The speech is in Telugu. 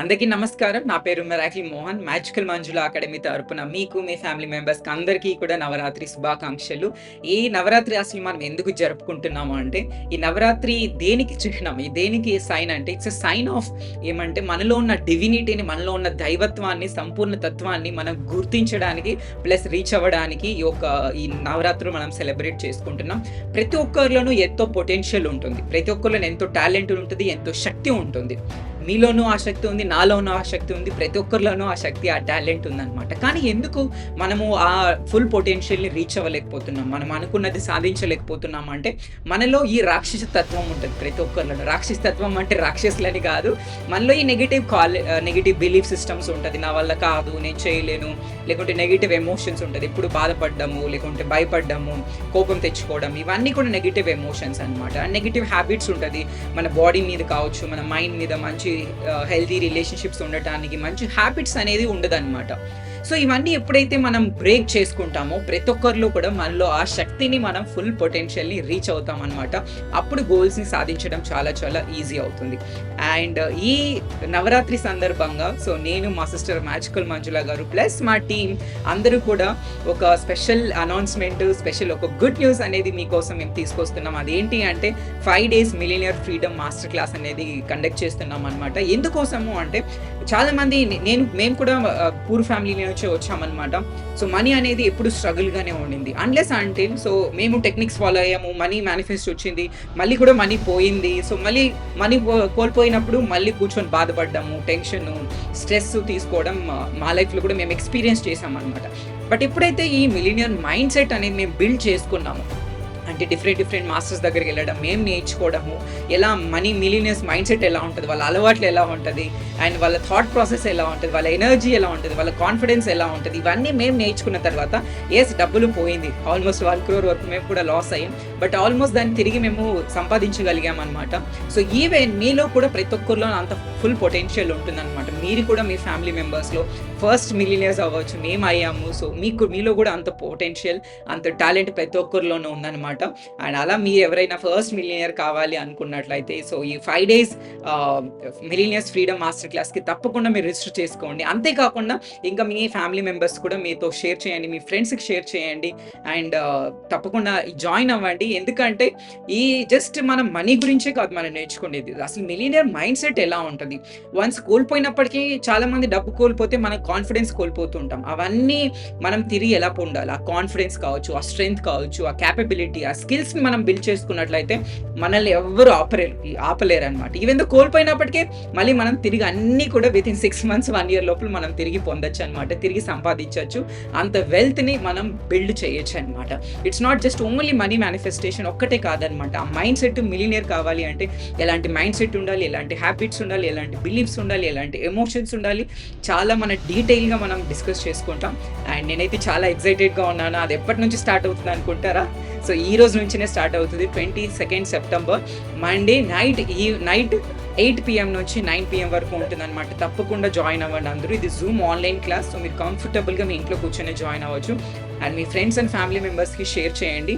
అందరికీ నమస్కారం. నా పేరు miracle Mohan. Magical Manjula academy తరపున మీకు మీ ఫ్యామిలీ మెంబర్స్కి అందరికీ కూడా నవరాత్రి శుభాకాంక్షలు. ఈ నవరాత్రి అసలు మనం ఎందుకు జరుపుకుంటున్నాము అంటే ఈ నవరాత్రి దేనికి చిహ్నం ఈ దేనికి సైన్ అంటే ఇట్స్ ఎ సైన్ ఆఫ్ ఏమంటే మనలో ఉన్న డివినిటీని మనలో ఉన్న దైవత్వాన్ని సంపూర్ణ తత్వాన్ని మనం గుర్తించడానికి ప్లస్ రీచ్ అవ్వడానికి ఈ యొక్క ఈ నవరాత్రులు మనం సెలబ్రేట్ చేసుకుంటున్నాం. ప్రతి ఒక్కరిలోనూ ఎంతో పొటెన్షియల్ ఉంటుంది. ప్రతి ఒక్కరిలోనూ ఎంతో టాలెంట్ ఉంటుంది ఎంతో శక్తి ఉంటుంది. మీలోనూ ఆ శక్తి ఉంది నాలోనూ ఆ శక్తి ఉంది ప్రతి ఒక్కరిలోనూ ఆ శక్తి ఆ టాలెంట్ ఉందన్నమాట. కానీ ఎందుకు మనము ఆ ఫుల్ పొటెన్షియల్ని రీచ్ అవ్వలేకపోతున్నాం? మనం అనుకున్నది సాధించలేకపోతున్నాం అంటే మనలో ఈ రాక్షస తత్వం ఉంటుంది ప్రతి ఒక్కరిలో రాక్షస తత్వం అంటే రాక్షసులని కాదు. మనలో ఈ negative call negative belief systems ఉంటుంది. నా వల్ల కాదు నేను చేయలేను. లేకుంటే నెగిటివ్ ఎమోషన్స్ ఉంటుంది. ఎప్పుడు బాధపడ్డము లేకుంటే భయపడ్డము కోపం తెచ్చుకోవడం ఇవన్నీ కూడా నెగిటివ్ ఎమోషన్స్ అనమాట నెగిటివ్ హ్యాబిట్స్ ఉంటుంది. మన బాడీ మీద కావచ్చు మన మైండ్ మీద మంచి హెల్తీ రిలేషన్షిప్స్ ఉండటానికి మంచి హ్యాబిట్స్ అనేది ఉండదన్నమాట. సో ఇవన్నీ ఎప్పుడైతే మనం బ్రేక్ చేసుకుంటామో ప్రతి ఒక్కరిలో కూడా మనలో ఆ శక్తిని మనం ఫుల్ పొటెన్షియల్ని రీచ్ అవుతాం అనమాట అప్పుడు గోల్స్ని సాధించడం చాలా చాలా ఈజీ అవుతుంది. అండ్ uh, ఈ నవరాత్రి సందర్భంగా సో నేను మా సిస్టర్ మ్యాజికల్ మంజుల గారు ప్లస్ మా టీం అందరూ కూడా ఒక స్పెషల్ అనౌన్స్మెంట్ స్పెషల్ ఒక గుడ్ న్యూస్ అనేది మీకోసం మేము తీసుకొస్తున్నాం. అదేంటి అంటే five days millionaire freedom master class అనేది కండక్ట్ చేస్తున్నాం అనమాట ఎందుకోసము అంటే చాలామంది నేను మేము కూడా uh, పూర్ ఫ్యామిలీ నుంచి వచ్చామన్నమాట. సో మనీ అనేది ఎప్పుడు స్ట్రగుల్గానే ఉండింది. అన్లెస్ అంటే సో మేము టెక్నిక్స్ ఫాలో అయ్యాము మనీ మేనిఫెస్ట్ వచ్చింది మళ్ళీ కూడా మనీ పోయింది. సో మళ్ళీ మనీ కోల్పోయినప్పుడు మళ్ళీ కూర్చొని బాధపడ్డాము టెన్షన్ స్ట్రెస్ తీసుకోవడం మా లైఫ్లో కూడా మేము ఎక్స్పీరియన్స్ చేసామన్నమాట బట్ ఎప్పుడైతే ఈ మిలీనియర్ మైండ్ సెట్ అనేది మేము బిల్డ్ చేసుకున్నాము అంటే డిఫరెంట్ డిఫరెంట్ మాస్టర్స్ దగ్గరికి వెళ్ళడం మేము నేర్చుకోవడము ఎలా మనీ మిలీనియర్స్ మైండ్ సెట్ ఎలా ఉంటుంది వాళ్ళ అలవాట్లు ఎలా ఉంటుంది అండ్ వాళ్ళ థాట్ ప్రాసెస్ ఎలా ఉంటుంది వాళ్ళ ఎనర్జీ ఎలా ఉంటుంది వాళ్ళ కాన్ఫిడెన్స్ ఎలా ఉంటుంది ఇవన్నీ మేము నేర్చుకున్న తర్వాత ఎస్ డబ్బులు పోయింది. ఆల్మోస్ట్ వన్ క్రోర్ వరకు మేము కూడా లాస్ అయ్యాం. బట్ ఆల్మోస్ట్ దాన్ని తిరిగి మేము సంపాదించగలిగాం అనమాట సో ఈవెన్ మీలో కూడా ప్రతి ఒక్కరిలో అంత ఫుల్ పొటెన్షియల్ ఉంటుందన్నమాట. మీరు కూడా మీ ఫ్యామిలీ మెంబర్స్లో ఫస్ట్ మిలీనియర్స్ అవ్వచ్చు మేము అయ్యాము. సో మీకు మీలో కూడా అంత పొటెన్షియల్ అంత టాలెంట్ ప్రతి ఒక్కరిలోనూ ఉందన్నమాట. అండ్ అలా మీరు ఎవరైనా ఫస్ట్ మిలినియర్ కావాలి అనుకున్నట్లయితే సో ఈ five days millionaires freedom master క్లాస్కి తప్పకుండా మీరు రిజిస్టర్ చేసుకోండి. అంతేకాకుండా ఇంకా మీ ఫ్యామిలీ మెంబర్స్ కూడా మీతో షేర్ చేయండి మీ ఫ్రెండ్స్కి షేర్ చేయండి. అండ్ తప్పకుండా జాయిన్ అవ్వండి. ఎందుకంటే ఈ జస్ట్ మనం మనీ గురించే కాదు మనం నేర్చుకునేది. అసలు మిలీనియర్ మైండ్ సెట్ ఎలా ఉంటుంది? వన్స్ కోల్పోయినప్పటికీ చాలా మంది డబ్బు కోల్పోతే మనం కాన్ఫిడెన్స్ కోల్పోతుంటాం అవన్నీ మనం తిరిగి ఎలా పొందాలి? ఆ కాన్ఫిడెన్స్ కావచ్చు ఆ స్ట్రెంగ్త్ కావచ్చు ఆ క్యాపబిలిటీ ఆ స్కిల్స్ని మనం బిల్డ్ చేసుకున్నట్లయితే మనల్ని ఎవ్వరు ఆపలేరు ఆపలేరు అనమాట ఈవెన్ కోల్పోయినప్పటికీ మళ్ళీ మనం తిరిగి అన్నీ కూడా within six months one year లోపల మనం తిరిగి పొందొచ్చు అనమాట తిరిగి సంపాదించవచ్చు అంత వెల్త్ని మనం బిల్డ్ చేయొచ్చు అనమాట it's not just only money manifestation ఒక్కటే కాదనమాట ఆ మైండ్ సెట్ మిలినియర్ కావాలి అంటే ఎలాంటి మైండ్ సెట్ ఉండాలి ఎలాంటి హ్యాబిట్స్ ఉండాలి ఎలాంటి బిలీఫ్స్ ఉండాలి ఎలాంటి ఎమోషన్స్ ఉండాలి చాలా మన డీటెయిల్గా మనం డిస్కస్ చేసుకుంటాం. అండ్ నేనైతే చాలా ఎక్సైటెడ్గా ఉన్నాను. అది ఎప్పటి నుంచి స్టార్ట్ అవుతుంది అనుకుంటారా? సో ఈ రోజు నుంచినే స్టార్ట్ అవుతుంది twenty second September. Monday night ఈ నైట్ ఎయిట్ పిఎం నుంచి నైన్ పిఎం వరకు ఉంటుందన్నమాట. తప్పకుండా జాయిన్ అవ్వండి అందరూ. ఇది జూమ్ ఆన్లైన్ క్లాస్ సో మీరు కంఫర్టబుల్గా మీ ఇంట్లో కూర్చొని జాయిన్ అవ్వచ్చు. అండ్ మీ ఫ్రెండ్స్ అండ్ ఫ్యామిలీ మెంబర్స్కి షేర్ చేయండి.